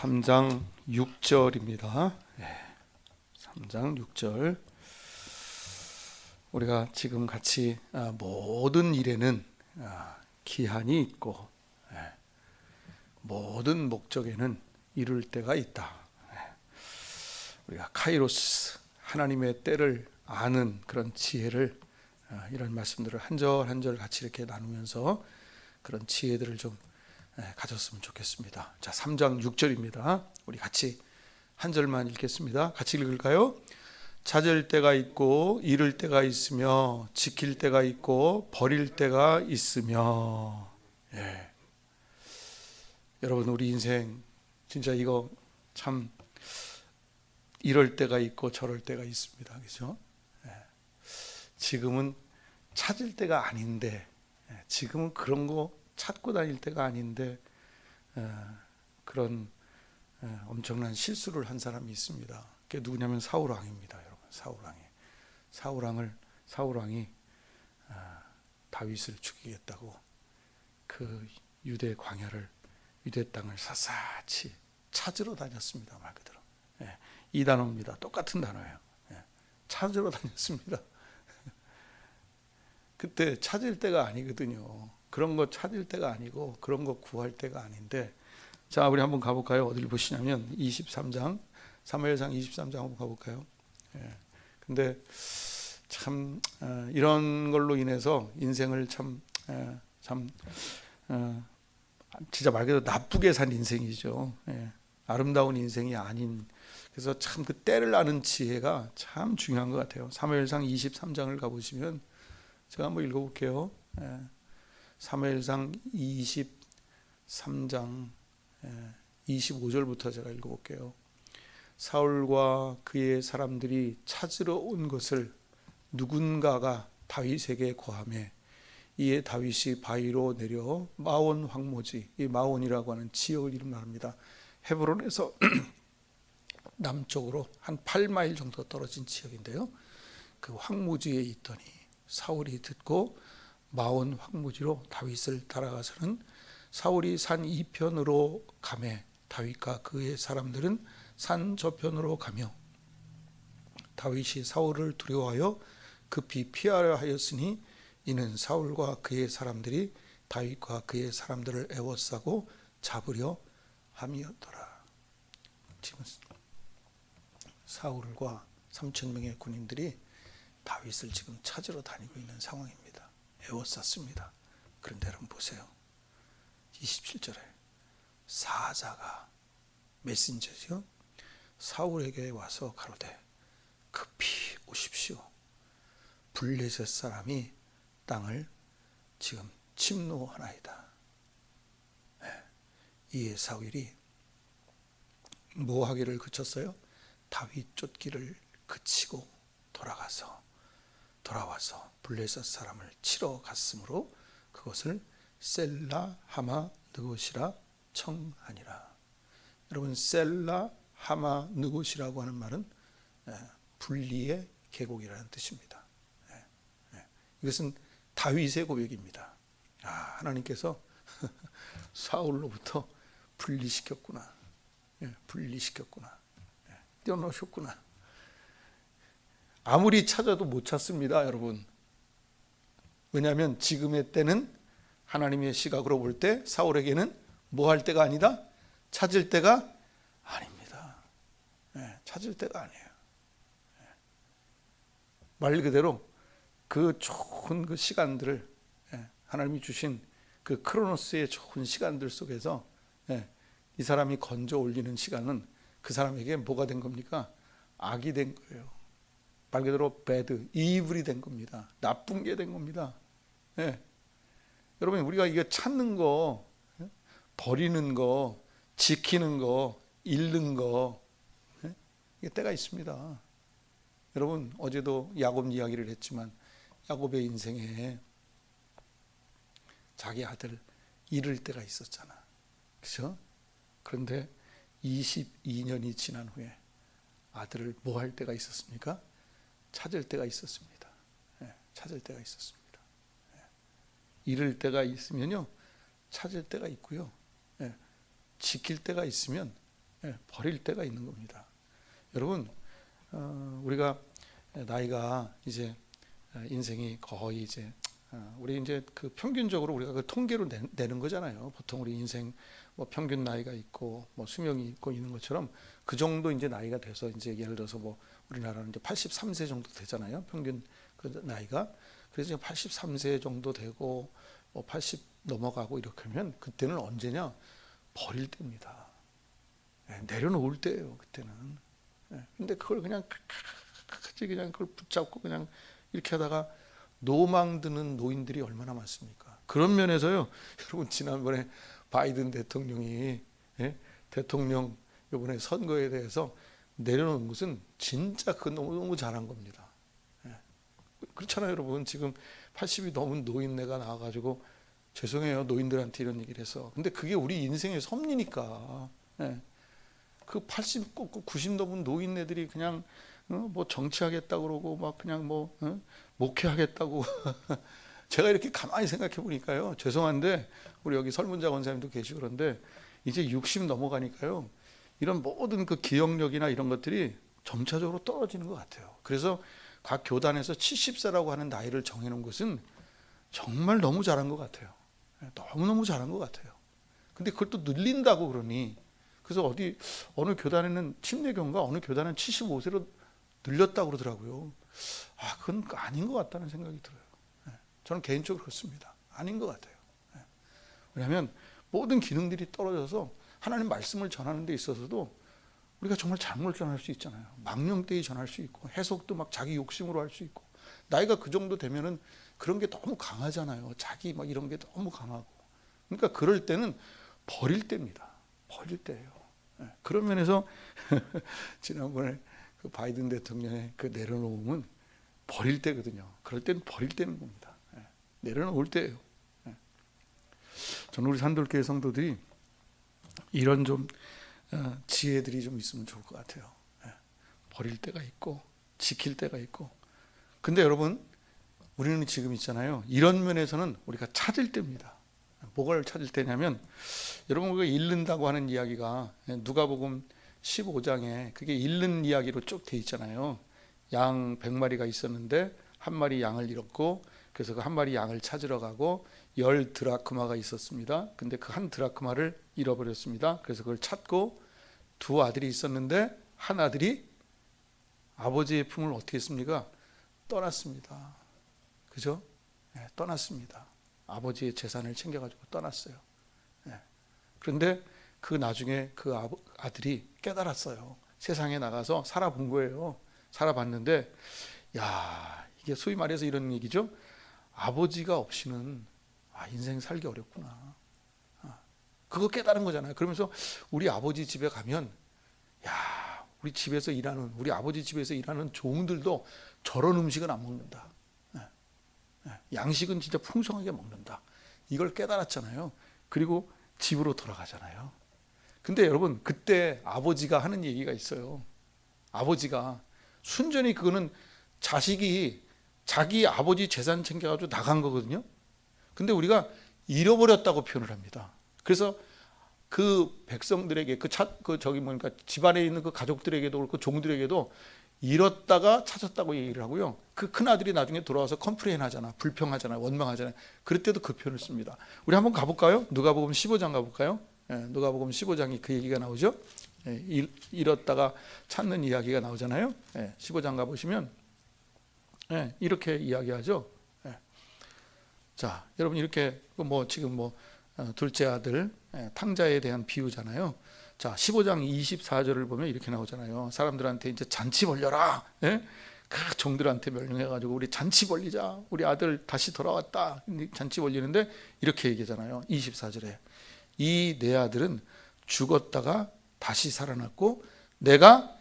3장 6절입니다. 3장 6절. 우리가 지금 같이 아, 모든 일에는 아, 기한이 있고 예, 모든 목적에는 이룰 때가 있다. 예. 우리가 카이로스 하나님의 때를 아는 그런 지혜를 아, 이런 말씀들을 한 절 한 절 같이 이렇게 나누면서 그런 지혜들을 좀 예, 가졌으면 좋겠습니다. 자, 3장 6절입니다. 우리 같이 한 절만 읽겠습니다. 같이 읽을까요? 찾을 때가 있고 잃을 때가 있으며 지킬 때가 있고 버릴 때가 있으며 예. 여러분 우리 인생 진짜 이거 참 이럴 때가 있고 저럴 때가 있습니다. 그죠? 예. 지금은 찾을 때가 아닌데 예. 지금은 그런 거 찾고 다닐 때가 아닌데 예. 그런 예, 엄청난 실수를 한 사람이 있습니다. 그게 누구냐면 사울 왕입니다, 여러분. 사울 왕이 사울 왕을 사울 왕이 아, 다윗을 죽이겠다고 그 유대 광야를 유대 땅을 샅샅이 찾으러 다녔습니다, 말 그대로. 예, 이 단어입니다. 똑같은 단어예요. 예, 찾으러 다녔습니다. 그때 찾을 때가 아니거든요. 그런 거 찾을 때가 아니고 그런 거 구할 때가 아닌데 자, 우리 한번 가볼까요? 어디를 보시냐면 23장, 사무엘상 23장 한번 가볼까요? 예. 근데 참 어, 이런 걸로 인해서 인생을 참, 에, 참 어, 진짜 말 그대로 나쁘게 산 인생이죠. 예. 아름다운 인생이 아닌 그래서 참 그 때를 아는 지혜가 참 중요한 것 같아요. 사무엘상 23장을 가보시면 제가 한번 읽어볼게요. 예. 사무엘상 23장 25절부터 제가 읽어볼게요. 사울과 그의 사람들이 찾으러 온 것을 누군가가 다윗에게 고함해 이에 다윗이 바위로 내려 마온 황무지 이 마온이라고 하는 지역을 이름 말합니다. 헤브론에서 남쪽으로 한 8마일 정도 떨어진 지역인데요. 그 황무지에 있더니 사울이 듣고 마온 황무지로 다윗을 따라가서는 사울이 산 이편으로 가매 다윗과 그의 사람들은 산 저편으로 가며 다윗이 사울을 두려워하여 급히 피하려 하였으니 이는 사울과 그의 사람들이 다윗과 그의 사람들을 애워싸고 잡으려 함이었더라. 지금 사울과 3천 명의 군인들이 다윗을 지금 찾으러 다니고 있는 상황입니다. 애워쌌습니다. 그런데 여러분 보세요. 27절에 사자가 메신저죠. 사울에게 와서 가로되 급히 오십시오. 블레셋 사람이 땅을 지금 침노하나이다. 네. 이에 사울이 뭐 하기를 그쳤어요? 다윗 쫓기를 그치고 돌아가서 돌아와서 블레셋 사람을 치러 갔으므로 그것을 셀라 하마 느곳이라 청하니라. 여러분 셀라 하마 느곳이라고 하는 말은 분리의 계곡이라는 뜻입니다. 이것은 다윗의 고백입니다. 아, 하나님께서 사울로부터 분리시켰구나. 분리시켰구나. 떼어놓으셨구나. 아무리 찾아도 못 찾습니다, 여러분. 왜냐하면 지금의 때는 하나님의 시각으로 볼 때 사울에게는 뭐 할 때가 아니다? 찾을 때가 아닙니다. 네, 찾을 때가 아니에요. 네. 말 그대로 그 좋은 그 시간들을 네, 하나님이 주신 그 크로노스의 좋은 시간들 속에서 네, 이 사람이 건져 올리는 시간은 그 사람에게 뭐가 된 겁니까? 악이 된 거예요. 말 그대로 배드, 이블이 된 겁니다. 나쁜 게 된 겁니다. 네. 여러분 우리가 이거 찾는 거, 버리는 거, 지키는 거, 잃는 거 이게 때가 있습니다. 여러분 어제도 야곱 이야기를 했지만 야곱의 인생에 자기 아들 잃을 때가 있었잖아. 그죠? 그런데 22년이 지난 후에 아들을 뭐 할 때가 있었습니까? 찾을 때가 있었습니다. 찾을 때가 있었습니다. 잃을 때가 있으면요 찾을 때가 있고요 예, 지킬 때가 있으면 예, 버릴 때가 있는 겁니다. 여러분 어, 우리가 나이가 이제 어, 인생이 거의 이제 어, 우리 이제 그 평균적으로 우리가 그 통계로 내, 내는 거잖아요. 보통 우리 인생 뭐 평균 나이가 있고 뭐 수명이 있고 있는 것처럼 그 정도 이제 나이가 돼서 이제 예를 들어서 뭐 우리나라는 이제 83세 정도 되잖아요. 평균 그 나이가 그래서 83세 정도 되고 뭐 80 넘어가고 이렇게 하면 그때는 언제냐 버릴 때입니다. 예, 내려놓을 때예요. 그때는. 예, 근데 그걸 그냥 끝까지 그냥 그걸 붙잡고 그냥 이렇게 하다가 노망 드는 노인들이 얼마나 많습니까? 그런 면에서요, 여러분 지난번에 바이든 대통령이 예? 대통령 이번에 선거에 대해서 내려놓은 것은 진짜 그 너무 너무 잘한 겁니다. 예. 그렇잖아요, 여러분 지금 80이 넘은 노인네가 나와가지고 죄송해요 노인들한테 이런 얘기를 해서 근데 그게 우리 인생의 섭리니까 예. 그 80, 90 넘은 노인네들이 그냥 어, 뭐 정치하겠다 그러고 막 그냥 뭐 어? 목회하겠다고 제가 이렇게 가만히 생각해 보니까요 죄송한데 우리 여기 설문자 원사님도 계시고 그런데 이제 60 넘어가니까요 이런 모든 그 기억력이나 이런 것들이 점차적으로 떨어지는 것 같아요 그래서 각 교단에서 70세라고 하는 나이를 정해놓은 것은 정말 너무 잘한 것 같아요 예, 너무너무 잘한 것 같아요 근데 그걸 또 늘린다고 그러니 그래서 어디 어느 교단에는 침례교인가 어느 교단은 75세로 늘렸다고 그러더라고요. 아, 그건 아닌 것 같다는 생각이 들어요. 예, 저는 개인적으로 그렇습니다. 아닌 것 같아요. 예. 왜냐하면 모든 기능들이 떨어져서 하나님 말씀을 전하는 데 있어서도 우리가 정말 잘못 전할 수 있잖아요. 망령되이 전할 수 있고 해석도 막 자기 욕심으로 할 수 있고 나이가 그 정도 되면은 그런 게 너무 강하잖아요. 자기 막 이런 게 너무 강하고 그러니까 그럴 때는 버릴 때입니다. 버릴 때예요. 예, 그런 면에서 지난번에 그 바이든 대통령의 그 내려놓음은 버릴 때거든요. 그럴 때는 버릴 때는 겁니다. 예, 내려놓을 때예요. 예. 저는 우리 산돌교회 성도들이 이런 좀 어, 지혜들이 좀 있으면 좋을 것 같아요. 예, 버릴 때가 있고 지킬 때가 있고. 근데 여러분 우리는 지금 있잖아요. 이런 면에서는 우리가 찾을 때입니다. 뭐를 찾을 때냐면 여러분 우리가 잃는다고 하는 이야기가 누가복음 15장에 그게 잃는 이야기로 쭉 돼 있잖아요. 양 100마리가 있었는데 한 마리 양을 잃었고 그래서 그 한 마리 양을 찾으러 가고 열 드라크마가 있었습니다. 근데 그 한 드라크마를 잃어버렸습니다. 그래서 그걸 찾고 두 아들이 있었는데 한 아들이 아버지의 품을 어떻게 했습니까? 떠났습니다. 그죠? 네, 떠났습니다. 아버지의 재산을 챙겨가지고 떠났어요. 네. 그런데 그 나중에 그 아들이 깨달았어요. 세상에 나가서 살아본 거예요. 살아봤는데, 야, 이게 소위 말해서 이런 얘기죠. 아버지가 없이는 아, 인생 살기 어렵구나. 아, 그거 깨달은 거잖아요. 그러면서 우리 아버지 집에 가면, 야, 우리 집에서 일하는, 우리 아버지 집에서 일하는 종들도 저런 음식은 안 먹는다. 예, 예, 양식은 진짜 풍성하게 먹는다. 이걸 깨달았잖아요. 그리고 집으로 돌아가잖아요. 근데 여러분 그때 아버지가 하는 얘기가 있어요. 아버지가 순전히 그거는 자식이 자기 아버지 재산 챙겨가지고 나간 거거든요. 근데 우리가 잃어버렸다고 표현을 합니다. 그래서 그 백성들에게 그, 차, 그 저기 뭐니까 집안에 있는 그 가족들에게도 그렇고 종들에게도 잃었다가 찾았다고 얘기를 하고요. 그 큰 아들이 나중에 돌아와서 컴플레인 하잖아. 불평하잖아. 원망하잖아. 그럴 때도 그 표현을 씁니다. 우리 한번 가볼까요? 누가복음 15장 가볼까요? 예, 누가복음 15장이 그 얘기가 나오죠. 예, 잃었다가 찾는 이야기가 나오잖아요. 예, 15장 가 보시면 예, 이렇게 이야기하죠. 예. 자, 여러분 이렇게 뭐 지금 뭐 어, 둘째 아들 예, 탕자에 대한 비유잖아요. 자, 15장 24절을 보면 이렇게 나오잖아요. 사람들한테 이제 잔치 벌려라. 예? 그 종들한테 명령해가지고 우리 잔치 벌리자. 우리 아들 다시 돌아왔다. 잔치 벌리는데 이렇게 얘기하잖아요. 24절에 이 내 아들은 죽었다가 다시 살아났고 내가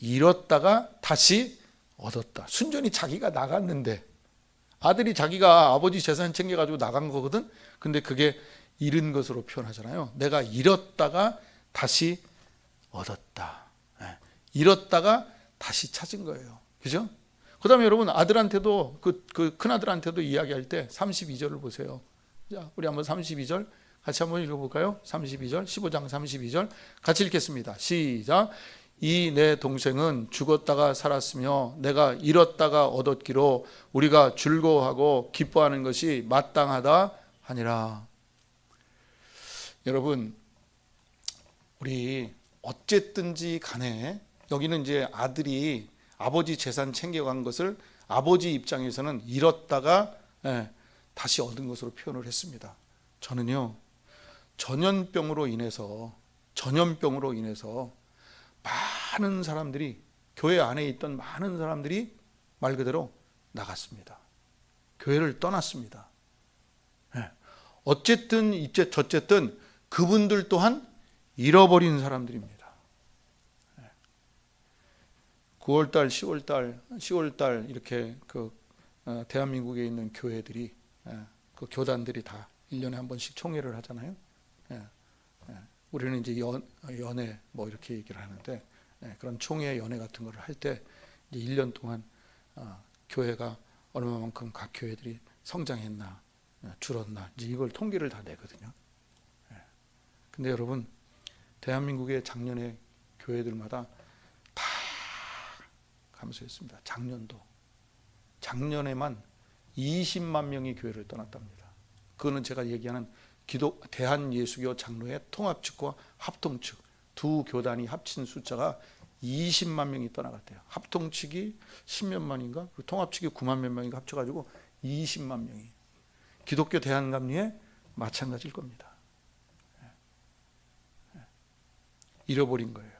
잃었다가 다시 얻었다. 순전히 자기가 나갔는데 아들이 자기가 아버지 재산 챙겨가지고 나간 거거든. 근데 그게 잃은 것으로 표현하잖아요. 내가 잃었다가 다시 얻었다. 예. 잃었다가 다시 찾은 거예요. 그죠? 그 다음에 여러분 아들한테도 그, 그 큰아들한테도 이야기할 때 32절을 보세요. 자, 우리 한번 32절 같이 한번 읽어볼까요? 32절, 15장 32절 같이 읽겠습니다. 시작. 이 내 동생은 죽었다가 살았으며 내가 잃었다가 얻었기로 우리가 즐거워하고 기뻐하는 것이 마땅하다 하니라. 여러분, 우리 어쨌든지 간에 여기는 이제 아들이 아버지 재산 챙겨간 것을 아버지 입장에서는 잃었다가 예, 다시 얻은 것으로 표현을 했습니다. 저는요 전염병으로 인해서 전염병으로 인해서 많은 사람들이 교회 안에 있던 많은 사람들이 말 그대로 나갔습니다. 교회를 떠났습니다. 예. 어쨌든 이제 저쨌든 그분들 또한 잃어버린 사람들입니다. 9월달, 10월달, 10월달 이렇게 그 어, 대한민국에 있는 교회들이 예, 그 교단들이 다 1년에 한 번씩 총회를 하잖아요. 우리는 이제 연, 연회 뭐 이렇게 얘기를 하는데 예, 그런 총회 연회 같은 거를 할 때 이제 1년 동안 어, 교회가 얼마만큼 각 교회들이 성장했나 예, 줄었나 이제 이걸 통계를 다 내거든요. 예. 근데 여러분 대한민국의 작년에 교회들마다 다 감소했습니다. 작년도 작년에만 20만 명이 교회를 떠났답니다. 그거는 제가 얘기하는 기독 대한 예수교 장로회 통합 측과 합통 측두 교단이 합친 숫자가 20만 명이 떠나갔대요. 합통 측이 10몇 만인가? 그리고 통합 측이 9만 몇 명인가 합쳐가지고 20만 명이 기독교 대한감리에 마찬가지일 겁니다. 잃어버린 거예요.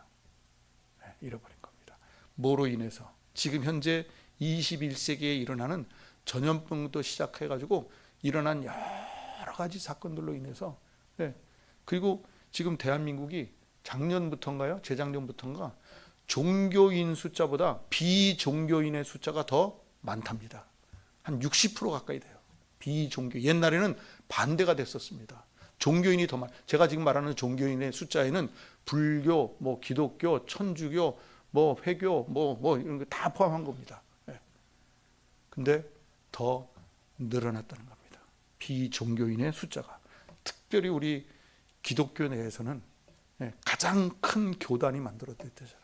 네, 잃어버린 겁니다. 뭐로 인해서 지금 현재 21세기에 일어나는 전염병부터 시작해가지고 일어난 여러 가지 사건들로 인해서 네, 그리고 지금 대한민국이 작년부터인가요? 재작년부터인가 종교인 숫자보다 비종교인의 숫자가 더 많답니다. 한 60% 가까이 돼요. 비종교 옛날에는 반대가 됐었습니다. 종교인이 더 많. 제가 지금 말하는 종교인의 숫자에는 불교, 뭐 기독교, 천주교, 뭐 회교, 뭐뭐 이런 거 다 포함한 겁니다. 예. 근데 더 늘어났다는 겁니다. 비종교인의 숫자가 특별히 우리 기독교 내에서는 예, 가장 큰 교단이 만들어졌잖아요.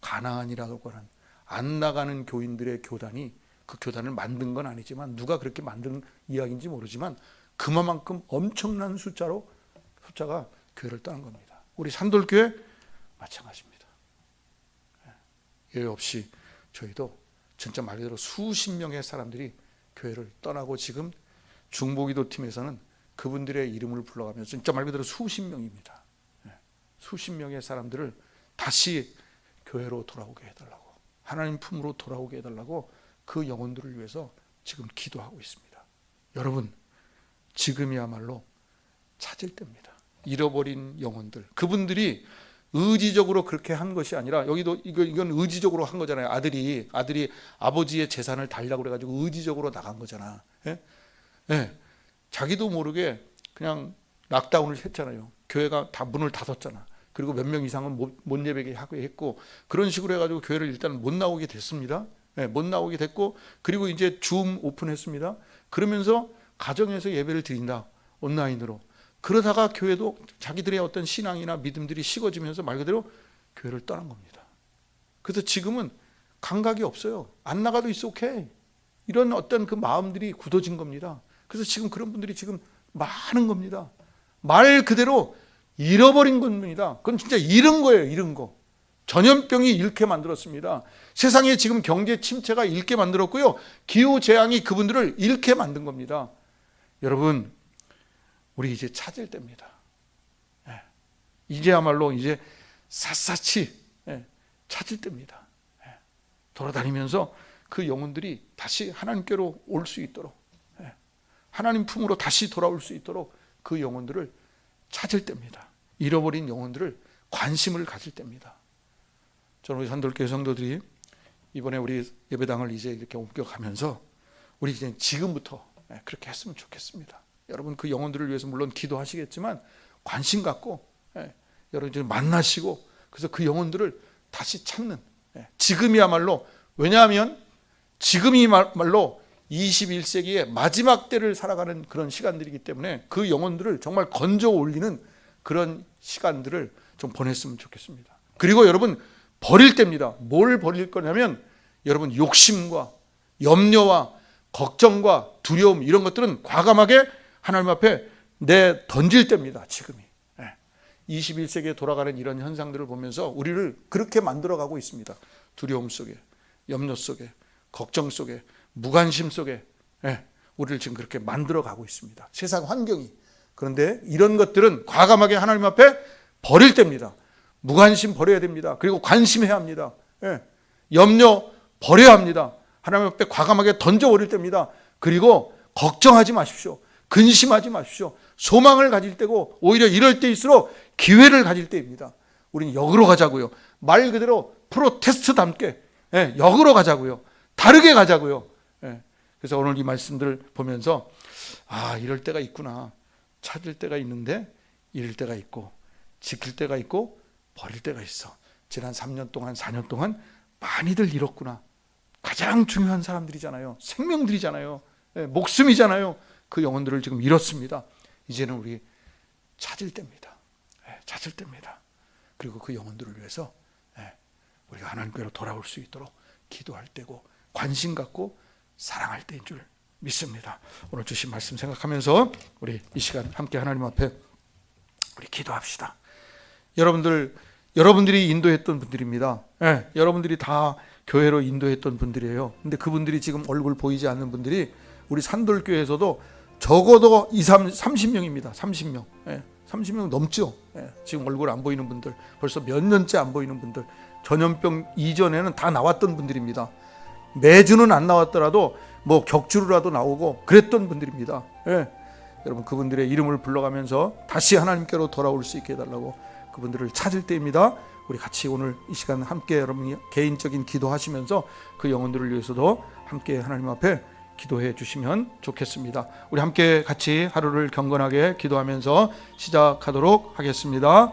가나안이라고 하는 안 나가는 교인들의 교단이 그 교단을 만든 건 아니지만 누가 그렇게 만든 이야기인지 모르지만 그만큼 엄청난 숫자로 숫자가 교회를 떠난 겁니다. 우리 산돌교회 마찬가지입니다. 예 없이 저희도 진짜 말 그대로 수십 명의 사람들이 교회를 떠나고 지금 중보기도 팀에서는 그분들의 이름을 불러가면서 진짜 말 그대로 수십 명입니다. 예, 수십 명의 사람들을 다시 교회로 돌아오게 해달라고 하나님 품으로 돌아오게 해달라고 그 영혼들을 위해서 지금 기도하고 있습니다. 여러분 지금이야말로 찾을 때입니다. 잃어버린 영혼들 그분들이 의지적으로 그렇게 한 것이 아니라 여기도 이거 이건 의지적으로 한 거잖아요. 아들이 아들이 아버지의 재산을 달라고 그래가지고 의지적으로 나간 거잖아. 예? 예. 자기도 모르게 그냥 락다운을 했잖아요. 교회가 다 문을 닫았잖아. 그리고 몇 명 이상은 못, 못 예배게 하고 했고 그런 식으로 해가지고 교회를 일단 못 나오게 됐습니다. 예, 못 나오게 됐고 그리고 이제 줌 오픈했습니다. 그러면서 가정에서 예배를 드린다 온라인으로 그러다가 교회도 자기들의 어떤 신앙이나 믿음들이 식어지면서 말 그대로 교회를 떠난 겁니다. 그래서 지금은 감각이 없어요. 안 나가도 있어 오케이. 이런 어떤 그 마음들이 굳어진 겁니다. 그래서 지금 그런 분들이 지금 많은 겁니다. 말 그대로 잃어버린 겁니다. 그건 진짜 잃은 거예요, 잃은 거. 전염병이 잃게 만들었습니다. 세상에 지금 경제 침체가 잃게 만들었고요. 기후 재앙이 그분들을 잃게 만든 겁니다. 여러분, 우리 이제 찾을 때입니다. 예. 이제야말로 이제 샅샅이 예, 찾을 때입니다. 예. 돌아다니면서 그 영혼들이 다시 하나님께로 올 수 있도록 하나님 품으로 다시 돌아올 수 있도록 그 영혼들을 찾을 때입니다. 잃어버린 영혼들을 관심을 가질 때입니다. 저는 우리 산돌교회 성도들이 이번에 우리 예배당을 이제 이렇게 옮겨가면서 우리 이제 지금부터 그렇게 했으면 좋겠습니다. 여러분 그 영혼들을 위해서 물론 기도하시겠지만 관심 갖고 여러분 이 만나시고 그래서 그 영혼들을 다시 찾는 지금이야말로 왜냐하면 지금이말로 21세기의 마지막 때를 살아가는 그런 시간들이기 때문에 그 영혼들을 정말 건져 올리는 그런 시간들을 좀 보냈으면 좋겠습니다. 그리고 여러분 버릴 때입니다. 뭘 버릴 거냐면 여러분 욕심과 염려와 걱정과 두려움 이런 것들은 과감하게 하나님 앞에 내 던질 때입니다. 지금이. 예. 21세기에 돌아가는 이런 현상들을 보면서 우리를 그렇게 만들어가고 있습니다. 두려움 속에, 염려 속에, 걱정 속에, 무관심 속에 예. 우리를 지금 그렇게 만들어 가고 있습니다. 세상 환경이. 그런데 이런 것들은 과감하게 하나님 앞에 버릴 때입니다. 무관심 버려야 됩니다. 그리고 관심해야 합니다. 예. 염려 버려야 합니다. 하나님 앞에 과감하게 던져버릴 때입니다. 그리고 걱정하지 마십시오. 근심하지 마십시오. 소망을 가질 때고 오히려 이럴 때일수록 기회를 가질 때입니다. 우리는 역으로 가자고요. 말 그대로 프로테스트답게 예, 역으로 가자고요. 다르게 가자고요. 예. 그래서 오늘 이 말씀들을 보면서 아 이럴 때가 있구나. 찾을 때가 있는데 잃을 때가 있고 지킬 때가 있고 버릴 때가 있어. 지난 3년 동안 4년 동안 많이들 잃었구나. 가장 중요한 사람들이잖아요. 생명들이잖아요. 예, 목숨이잖아요. 그 영혼들을 지금 잃었습니다. 이제는 우리 찾을 때입니다. 예, 찾을 때입니다. 그리고 그 영혼들을 위해서 예, 우리가 하나님께로 돌아올 수 있도록 기도할 때고 관심 갖고 사랑할 때인 줄 믿습니다. 오늘 주신 말씀 생각하면서 우리 이 시간 함께 하나님 앞에 우리 기도합시다. 여러분들 여러분들이 인도했던 분들입니다. 예, 여러분들이 다 교회로 인도했던 분들이에요. 근데 그분들이 지금 얼굴 보이지 않는 분들이 우리 산돌교회에서도 적어도 2, 3, 30명입니다. 30명. 예, 30명 넘죠. 예, 지금 얼굴 안 보이는 분들, 벌써 몇 년째 안 보이는 분들, 전염병 이전에는 다 나왔던 분들입니다. 매주는 안 나왔더라도 뭐 격주로라도 나오고 그랬던 분들입니다. 예. 여러분 그분들의 이름을 불러가면서 다시 하나님께로 돌아올 수 있게 해달라고 그분들을 찾을 때입니다. 우리 같이 오늘 이 시간 함께 여러분이 개인적인 기도하시면서 그 영혼들을 위해서도 함께 하나님 앞에 기도해 주시면 좋겠습니다. 우리 함께 같이 하루를 경건하게 기도하면서 시작하도록 하겠습니다.